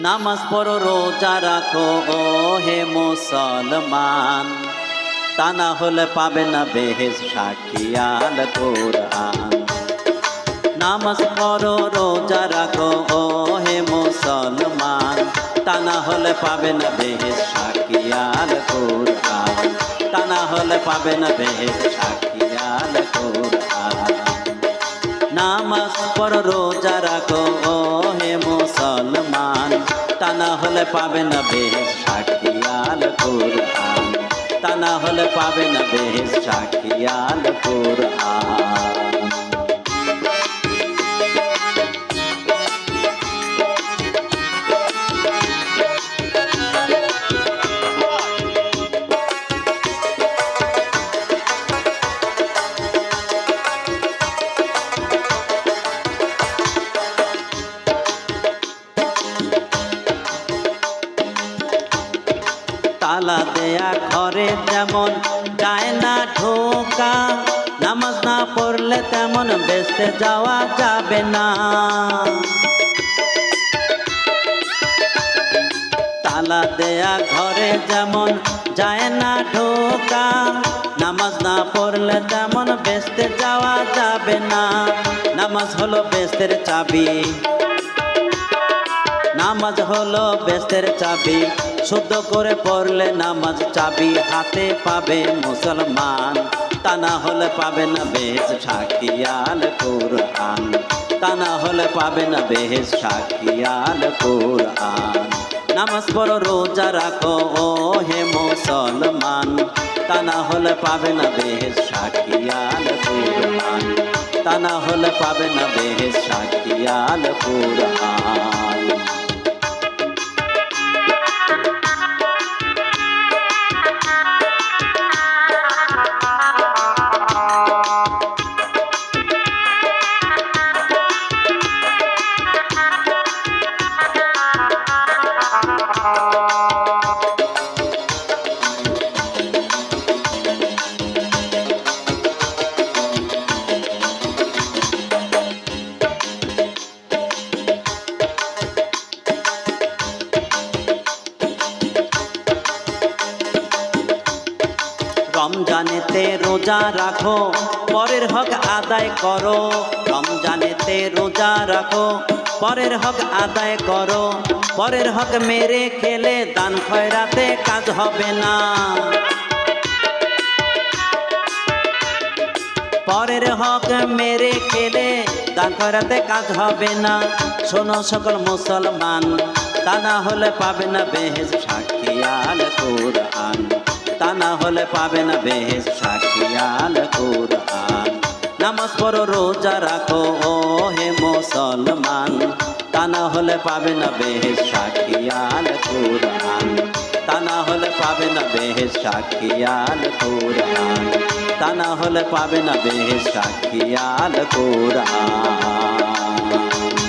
নামাজ পড়ো, রোজা রাখো, ও হে মুসলমান। তা না হলে পাবে না বেহেস সাকিয়াল কোরআন। নামাজ পড়ো, রোজা রাখো, ও হে মুসলমান। তা না হলে পাবে না বেহেস সাকিয়াল কোরআন। তা না হলে পাবে না বেহেস সাকিয়াল কোরআন। নামাজ পড়, রোজা রাখো, ও হলে পাবে না বেশ সাকিয়াল কোরআন। তা না হলে পাবে না বেশ সাকিয়াল কোরআন। তালা দেয়া ঘরে যেমন যায় না ঢোকা, নামাজ না পড়লে তেমন বেসতে যাওয়া যাবে না। তালা দেয়া ঘরে যেমন যায় না ঢোকা, নামাজ না পড়লে তেমন বেসতে যাওয়া যাবে না। নামাজ হলো বেস্তের চাবি, নামাজ হলো বেস্তের চাবি। শুদ্ধ করে পড়লে নামাজ চাবি হাতে পাবে মুসলমান। তা না হলে পাবে না বেশ সাকিয়াল কোরআন। তা না হলে পাবে না বেশ সাকিয়াল কোরআন। নামাজ পড়ো, রোজা রাখো ও হে মুসলমান। তা না হলে পাবে না বেশ সাকিয়াল কোরআন। তা না হলে পাবে না বেশ সাকিয়াল কোরআন। রমজানেতে রোজা রাখো, পরের হক আদায় করো। রমজানেতে রোজা রাখো, পরের হক আদায় করো। পরের হক মেরে খেলে দান খয়রাতে কাজ হবে না। পরের হক মেরে খেলে দান খয়রাতে কাজ হবে না। শোনো সকল মুসলমান, তা না হলে পাবে না বেহেজ সাকিয়াল কোরআন। তা না হলে পাবে না বেহেজ সাকিয়াল কোরআন। নামাজ পড়ো, রোজা রাখো ও হে মুসলমান। তা না হলে পাবে না বেহেজ সাকিয়াল কোরআন। তা না হলে পাবে না বেহেজ সাকিয়াল কোরআন। তা না হলে পাবে না বেহেজ সাকিয়াল কোরআন।